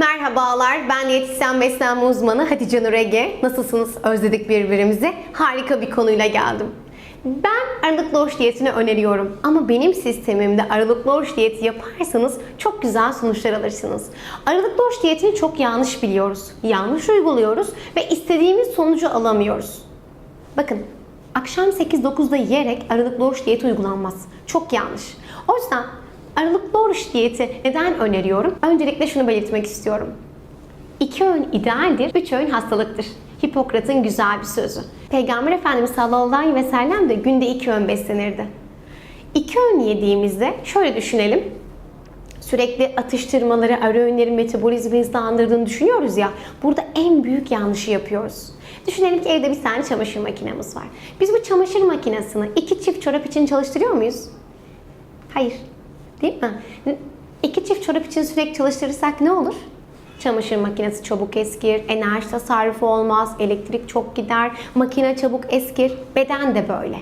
Merhabalar, ben diyetisyen beslenme uzmanı Hatice Nur Ege. Nasılsınız? Özledik birbirimizi. Harika bir konuyla geldim. Ben aralıklı oruç diyetini öneriyorum. Ama benim sistemimde aralıklı oruç diyeti yaparsanız çok güzel sonuçlar alırsınız. Aralıklı oruç diyetini çok yanlış biliyoruz. Yanlış uyguluyoruz ve istediğimiz sonucu alamıyoruz. Bakın akşam 8-9'da yiyerek aralıklı oruç diyeti uygulanmaz. Çok yanlış. O yüzden aralıklı oruç diyeti neden öneriyorum? Öncelikle şunu belirtmek istiyorum. İki öğün idealdir, üç öğün hastalıktır. Hipokrat'ın güzel bir sözü. Peygamber Efendimiz sallallahu aleyhi ve sellem de günde iki öğün beslenirdi. İki öğün yediğimizde şöyle düşünelim. Sürekli atıştırmaları, ara öğünlerin metabolizmayı hızlandırdığını düşünüyoruz ya. Burada en büyük yanlışı yapıyoruz. Düşünelim ki evde bir tane çamaşır makinemiz var. Biz bu çamaşır makinesini iki çift çorap için çalıştırıyor muyuz? Hayır. Değil mi? İki çift çorap için sürekli çalıştırırsak ne olur? Çamaşır makinesi çabuk eskir, enerji tasarrufu olmaz, elektrik çok gider, makine çabuk eskir, beden de böyle.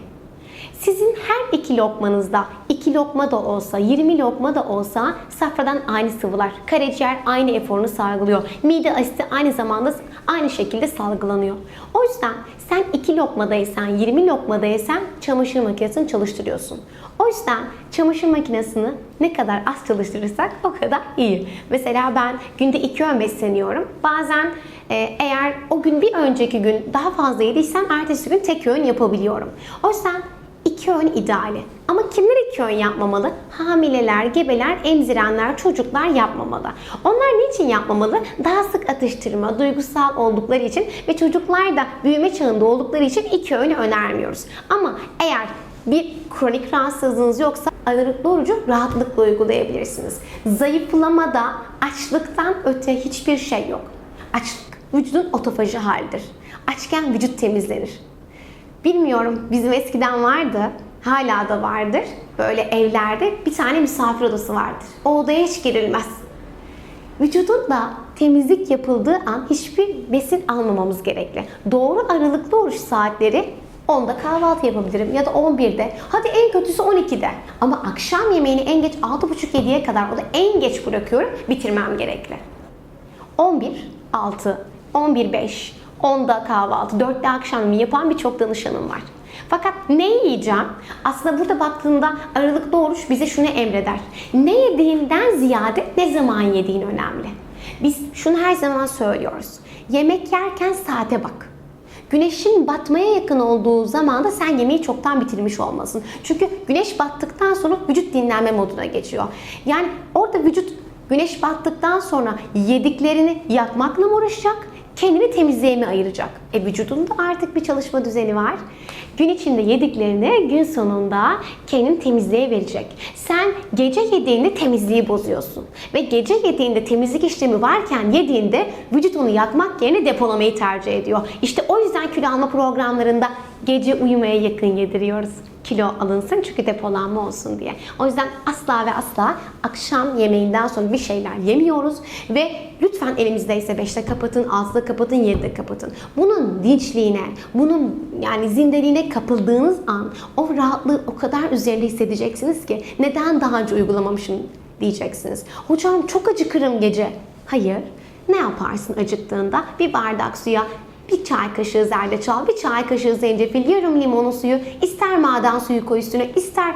Sizin her iki lokmanızda, iki lokma da olsa, 20 lokma da olsa safradan aynı sıvılar, karaciğer aynı eforunu salgılıyor. Mide asidi aynı zamanda aynı şekilde salgılanıyor. O yüzden sen iki lokmadaysan, 20 lokmadaysan çamaşır makinesini çalıştırıyorsun. O yüzden çamaşır makinesini ne kadar az çalıştırırsak o kadar iyi. Mesela ben günde iki öğün besleniyorum. Bazen e, eğer o gün bir önceki gün daha fazla yediysem ertesi gün tek öğün yapabiliyorum. O yüzden iki öğün ideali. Ama kimler iki öğün yapmamalı? Hamileler, gebeler, emzirenler, çocuklar yapmamalı. Onlar niçin yapmamalı? Daha sık atıştırma, duygusal oldukları için ve çocuklar da büyüme çağında oldukları için iki öğünü önermiyoruz. Ama eğer bir kronik rahatsızlığınız yoksa aralıklı orucu rahatlıkla uygulayabilirsiniz. Zayıflamada açlıktan öte hiçbir şey yok. Açlık vücudun otofaji halidir. Açken vücut temizlenir. Bilmiyorum bizim eskiden vardı, hala da vardır. Böyle evlerde bir tane misafir odası vardır. O odaya hiç girilmez. Vücudun da temizlik yapıldığı an hiçbir besin almamamız gerekli. Doğru aralıklı oruç saatleri 10'da kahvaltı yapabilirim ya da 11'de. Hadi en kötüsü 12'de. Ama akşam yemeğini en geç 6.30-7'ye kadar o da en geç bırakıyorum bitirmem gerekli. 11, 6, 11, 5, 10'da kahvaltı, 4'te akşam yapan birçok danışanım var. Fakat ne yiyeceğim? Aslında burada baktığında aralıklı oruç bize şunu emreder. Ne yediğinden ziyade ne zaman yediğin önemli. Biz şunu her zaman söylüyoruz. Yemek yerken saate bak. Güneşin batmaya yakın olduğu zaman da sen yemeği çoktan bitirmiş olmasın. Çünkü güneş battıktan sonra vücut dinlenme moduna geçiyor. Yani orada vücut güneş battıktan sonra yediklerini yakmakla mı uğraşacak? Kendini temizliğe mi ayıracak? E vücudunda artık bir çalışma düzeni var. Gün içinde yediklerini gün sonunda kendini temizliğe verecek. Sen gece yediğinde temizliği bozuyorsun. Ve gece yediğinde temizlik işlemi varken yediğinde vücut onu yakmak yerine depolamayı tercih ediyor. İşte o yüzden kilo alma programlarında gece uyumaya yakın yediriyoruz kilo alınsın çünkü depolanma olsun diye. O yüzden asla ve asla akşam yemeğinden sonra bir şeyler yemiyoruz ve lütfen evimizdeyse 5'te kapatın, 6'da kapatın, 7'de kapatın. Bunun dinçliğine, bunun yani zindeliğine kapıldığınız an o rahatlığı o kadar üzerinde hissedeceksiniz ki neden daha önce uygulamamışım diyeceksiniz. Hocam çok acıkırım gece. Hayır. Ne yaparsın acıktığında? Bir bardak suya bir çay kaşığı zerdeçal, bir çay kaşığı zencefil, yarım limonun suyu, ister maden suyu koy üstüne, ister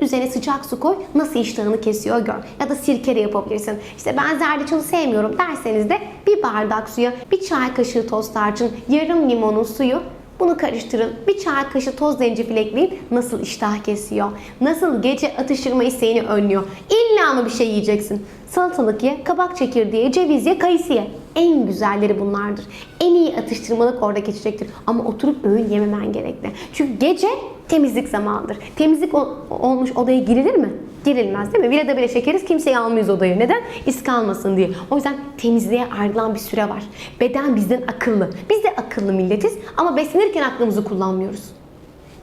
üzerine sıcak su koy, nasıl iştahını kesiyor gör. Ya da sirke de yapabilirsin. İşte ben zerdeçalı sevmiyorum derseniz de bir bardak suya bir çay kaşığı toz tarçın, yarım limonun suyu, bunu karıştırın. Bir çay kaşığı toz zencefil ekleyin. Nasıl iştah kesiyor? Nasıl gece atıştırma isteğini önlüyor? İlla mı bir şey yiyeceksin? Salatalık ye, kabak çekirdeği, ceviz ye, kayısı ye. En güzelleri bunlardır. En iyi atıştırmalık orada geçecektir. Ama oturup öğün yememen gerekli. Çünkü gece temizlik zamanıdır. Temizlik ol- olmuş odaya girilir mi? Girilmez değil mi? Virada bile çekeriz kimseyi almayız odaya. Neden? İz kalmasın diye. O yüzden temizliğe ayrılan bir süre var. Beden bizden akıllı. Biz de akıllı milletiz ama beslenirken aklımızı kullanmıyoruz.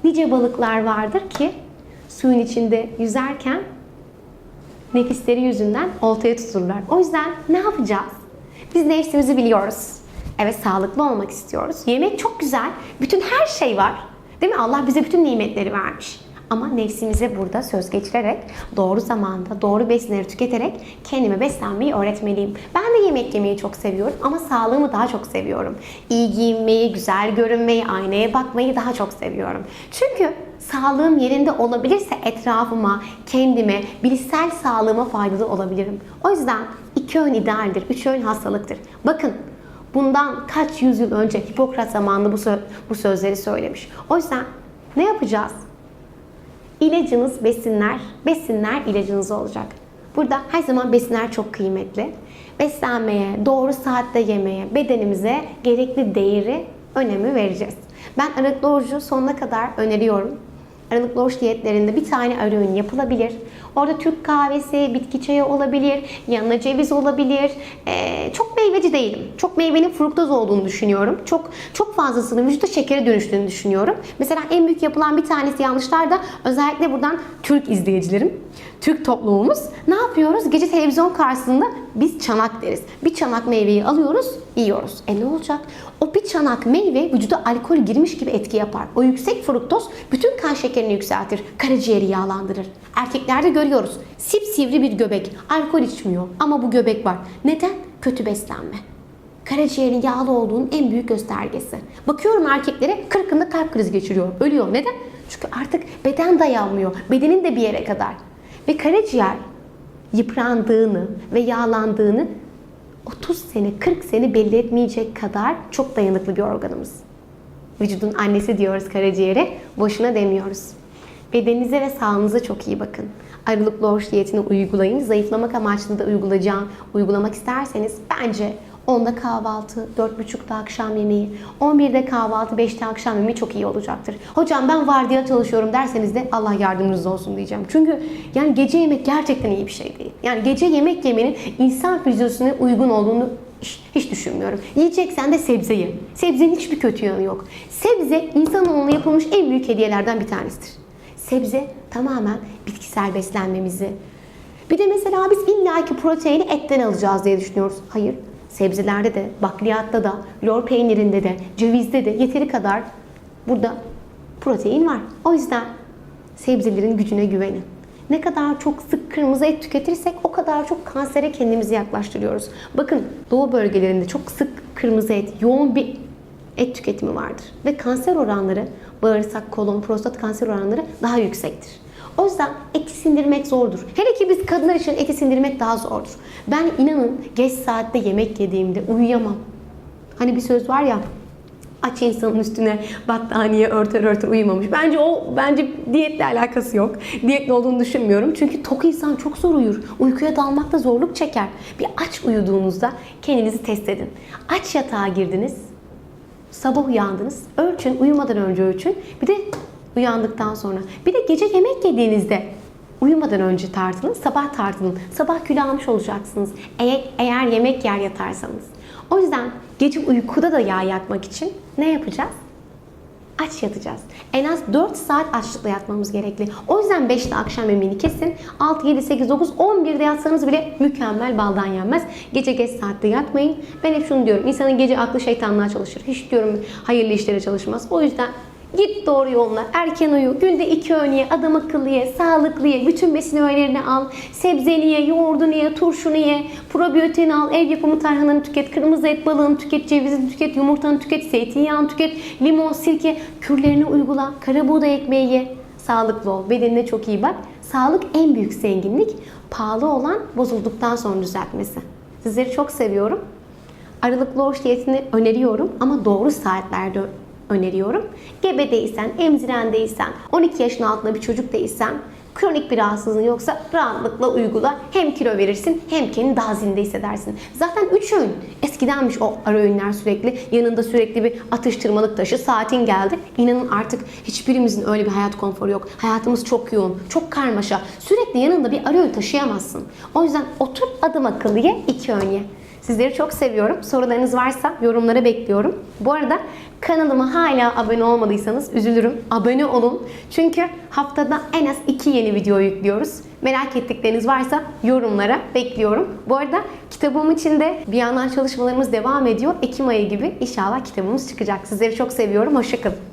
Nice balıklar vardır ki suyun içinde yüzerken nefisleri yüzünden oltaya tutulurlar. O yüzden ne yapacağız? Biz nefsimizi biliyoruz. Evet sağlıklı olmak istiyoruz. Yemek çok güzel. Bütün her şey var. Değil mi? Allah bize bütün nimetleri vermiş. Ama nefsimize burada söz geçirerek, doğru zamanda, doğru besinleri tüketerek kendime beslenmeyi öğretmeliyim. Ben de yemek yemeyi çok seviyorum ama sağlığımı daha çok seviyorum. İyi giyinmeyi, güzel görünmeyi, aynaya bakmayı daha çok seviyorum. Çünkü sağlığım yerinde olabilirse etrafıma, kendime, bilişsel sağlığıma faydalı olabilirim. O yüzden iki öğün idealdir, üç öğün hastalıktır. Bakın bundan kaç yüzyıl önce Hipokrat zamanında bu, sö- bu sözleri söylemiş. O yüzden ne yapacağız? İlacınız besinler, besinler ilacınız olacak. Burada her zaman besinler çok kıymetli. Beslenmeye, doğru saatte yemeye, bedenimize gerekli değeri, önemi vereceğiz. Ben aralıklı orucu sonuna kadar öneriyorum. Aralıklı oruç diyetlerinde bir tane ara öğün yapılabilir. Orada Türk kahvesi, bitki çayı olabilir, yanına ceviz olabilir. Ee, çok meyveci değilim. Çok meyvenin fruktoz olduğunu düşünüyorum. Çok çok fazlasının vücutta şekere dönüştüğünü düşünüyorum. Mesela en büyük yapılan bir tanesi yanlışlar da özellikle buradan Türk izleyicilerim, Türk toplumumuz ne yapıyoruz? Gece televizyon karşısında biz çanak deriz. Bir çanak meyveyi alıyoruz, yiyoruz. E ne olacak? O bir çanak meyve vücuda alkol girmiş gibi etki yapar. O yüksek fruktoz bütün kan şekerini yükseltir. Karaciğeri yağlandırır. Erkeklerde görüyoruz. Sipsivri bir göbek. Alkol içmiyor ama bu göbek var. Neden? Kötü beslenme. Karaciğerin yağlı olduğunun en büyük göstergesi. Bakıyorum erkeklere kırkında kalp krizi geçiriyor. Ölüyor. Neden? Çünkü artık beden dayanmıyor. Bedenin de bir yere kadar. Ve karaciğer yıprandığını ve yağlandığını 30 sene, 40 sene belli etmeyecek kadar çok dayanıklı bir organımız. Vücudun annesi diyoruz karaciğere, boşuna demiyoruz. Bedeninize ve sağlığınıza çok iyi bakın. Aralıklı oruç diyetini uygulayın. Zayıflamak amaçlı da uygulayacağım, uygulamak isterseniz bence 10'da kahvaltı, 4.30'da akşam yemeği, 11'de kahvaltı, 5'te akşam yemeği çok iyi olacaktır. Hocam ben vardiya çalışıyorum derseniz de Allah yardımcınız olsun diyeceğim. Çünkü yani gece yemek gerçekten iyi bir şey değil. Yani gece yemek yemenin insan fizyosuna uygun olduğunu hiç, hiç düşünmüyorum. Yiyeceksen de sebze ye. Sebzenin hiçbir kötü yanı yok. Sebze insanoğluna yapılmış en büyük hediyelerden bir tanesidir. Sebze tamamen bitkisel beslenmemizi. Bir de mesela biz illaki proteini etten alacağız diye düşünüyoruz. Hayır. Sebzelerde de, bakliyatta da, lor peynirinde de, cevizde de yeteri kadar burada protein var. O yüzden sebzelerin gücüne güvenin. Ne kadar çok sık kırmızı et tüketirsek o kadar çok kansere kendimizi yaklaştırıyoruz. Bakın doğu bölgelerinde çok sık kırmızı et, yoğun bir et tüketimi vardır. Ve kanser oranları, bağırsak, kolon, prostat kanser oranları daha yüksektir. O yüzden eti sindirmek zordur. Hele ki biz kadınlar için eti sindirmek daha zordur. Ben inanın geç saatte yemek yediğimde uyuyamam. Hani bir söz var ya, aç insanın üstüne battaniye örter örter uyumamış. Bence o bence diyetle alakası yok. Diyetli olduğunu düşünmüyorum. Çünkü tok insan çok zor uyur. Uykuya dalmakta zorluk çeker. Bir aç uyuduğunuzda kendinizi test edin. Aç yatağa girdiniz. Sabah uyandınız. Ölçün, uyumadan önce ölçün. Bir de uyandıktan sonra. Bir de gece yemek yediğinizde uyumadan önce tartının, sabah tartının. Sabah kilo almış olacaksınız. Eğer, eğer yemek yer yatarsanız. O yüzden gece uykuda da yağ yakmak için ne yapacağız? Aç yatacağız. En az 4 saat açlıkla yatmamız gerekli. O yüzden 5'te akşam yemeğini kesin. 6, 7, 8, 9, 11'de yatsanız bile mükemmel baldan yenmez. Gece geç saatte yatmayın. Ben hep şunu diyorum. İnsanın gece aklı şeytanlığa çalışır. Hiç diyorum hayırlı işlere çalışmaz. O yüzden Git doğru yoluna, erken uyu, günde iki öğün ye, adam akıllı ye, sağlıklı ye, bütün besin öğelerini al, sebzeni ye, yoğurdunu ye, turşunu ye, probiyotiğini al, ev yapımı tarhananı tüket, kırmızı et balığını tüket, cevizini tüket, yumurtanı tüket, zeytinyağını tüket, limon, sirke, kürlerini uygula, kara buğday ekmeği ye. Sağlıklı ol, bedenine çok iyi bak. Sağlık en büyük zenginlik, pahalı olan bozulduktan sonra düzeltmesi. Sizleri çok seviyorum. Aralıklı oruç diyetini öneriyorum ama doğru saatlerde öneriyorum. Gebe değilsen, emziren değilsen, 12 yaşın altında bir çocuk değilsen, kronik bir rahatsızlığın yoksa rahatlıkla uygula. Hem kilo verirsin hem kendini daha zinde hissedersin. Zaten 3 öğün. Eskidenmiş o ara öğünler sürekli. Yanında sürekli bir atıştırmalık taşı. Saatin geldi. İnanın artık hiçbirimizin öyle bir hayat konforu yok. Hayatımız çok yoğun, çok karmaşa. Sürekli yanında bir ara öğün taşıyamazsın. O yüzden otur adım akıllı ye, iki öğün ye. Sizleri çok seviyorum. Sorularınız varsa yorumlara bekliyorum. Bu arada kanalıma hala abone olmadıysanız üzülürüm. Abone olun. Çünkü haftada en az iki yeni video yüklüyoruz. Merak ettikleriniz varsa yorumlara bekliyorum. Bu arada kitabım için de bir yandan çalışmalarımız devam ediyor. Ekim ayı gibi inşallah kitabımız çıkacak. Sizleri çok seviyorum. Hoşçakalın.